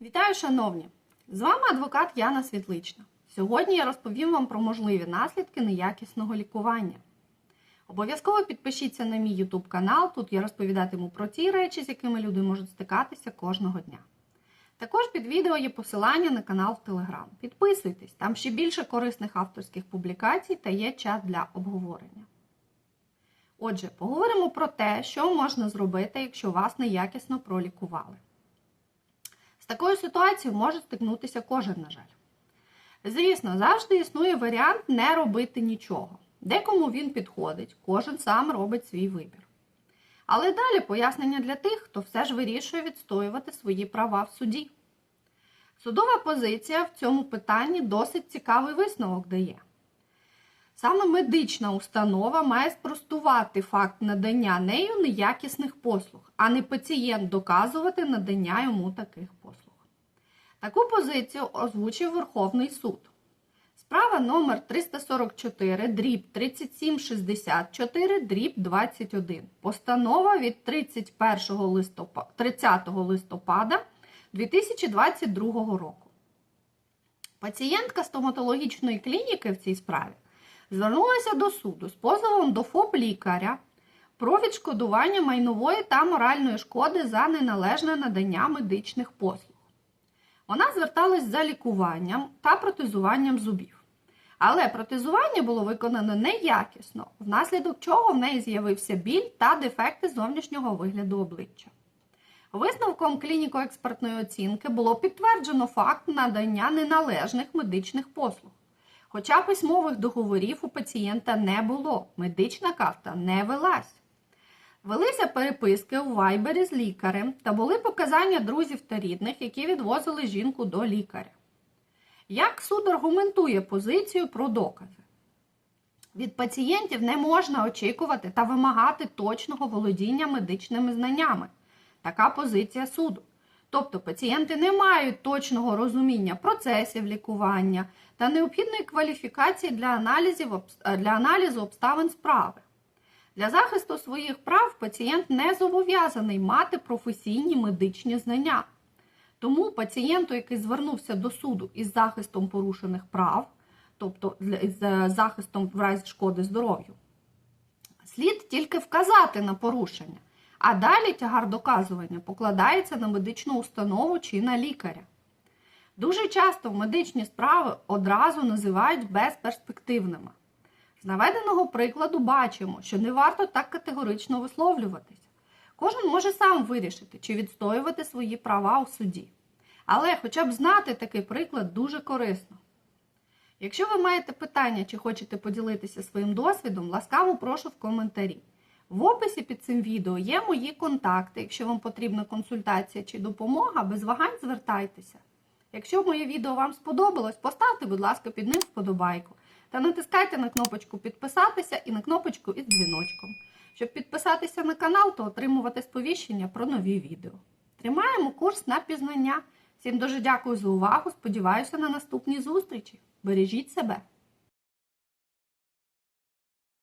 Вітаю, шановні! З вами адвокат Яна Світлична. Сьогодні я розповім вам про можливі наслідки неякісного лікування. Обов'язково підпишіться на мій YouTube канал, тут я розповідатиму про ті речі, з якими люди можуть стикатися кожного дня. Також під відео є посилання на канал в Telegram. Підписуйтесь, там ще більше корисних авторських публікацій та є чат для обговорення. Отже, поговоримо про те, що можна зробити, якщо вас неякісно пролікували. З такою ситуацією може стикнутися кожен, на жаль. Звісно, завжди існує варіант не робити нічого. Декому він підходить, кожен сам робить свій вибір. Але далі пояснення для тих, хто все ж вирішує відстоювати свої права в суді. Судова позиція в цьому питанні досить цікавий висновок дає. Саме медична установа має спростувати факт надання нею неякісних послуг, а не пацієнт доказувати надання йому таких послуг. Таку позицію озвучив Верховний суд. Справа номер 344 дріб 3764 дріб 21. Постанова від 31 листопада, 30 листопада 2022 року. Пацієнтка стоматологічної клініки в цій справі звернулася до суду з позовом до ФОП-лікаря про відшкодування майнової та моральної шкоди за неналежне надання медичних послуг. Вона зверталась за лікуванням та протезуванням зубів. Але протезування було виконано неякісно, внаслідок чого в неї з'явився біль та дефекти зовнішнього вигляду обличчя. Висновком клініко-експертної оцінки було підтверджено факт надання неналежних медичних послуг. Хоча письмових договорів у пацієнта не було, медична карта не велась. Велися переписки у вайбері з лікарем та були показання друзів та рідних, які відвозили жінку до лікаря. Як суд аргументує позицію про докази? Від пацієнтів не можна очікувати та вимагати точного володіння медичними знаннями. Така позиція суду. Тобто пацієнти не мають точного розуміння процесів лікування та необхідної кваліфікації для, аналізів, для аналізу обставин справи. Для захисту своїх прав пацієнт не зобов'язаний мати професійні медичні знання. Тому пацієнту, який звернувся до суду із захистом порушених прав, тобто з захистом в разі шкоди здоров'ю, слід тільки вказати на порушення, а далі тягар доказування покладається на медичну установу чи на лікаря. Дуже часто медичні справи одразу називають безперспективними. З наведеного прикладу бачимо, що не варто так категорично висловлюватися. Кожен може сам вирішити, чи відстоювати свої права у суді. Але хоча б знати такий приклад дуже корисно. Якщо ви маєте питання чи хочете поділитися своїм досвідом, ласкаво прошу в коментарі. В описі під цим відео є мої контакти. Якщо вам потрібна консультація чи допомога, без вагань звертайтеся. Якщо моє відео вам сподобалось, поставте, будь ласка, під ним вподобайку. Та натискайте на кнопочку підписатися і на кнопочку із дзвіночком. Щоб підписатися на канал та отримувати сповіщення про нові відео. Тримаємо курс на пізнання. Всім дуже дякую за увагу. Сподіваюся на наступні зустрічі. Бережіть себе!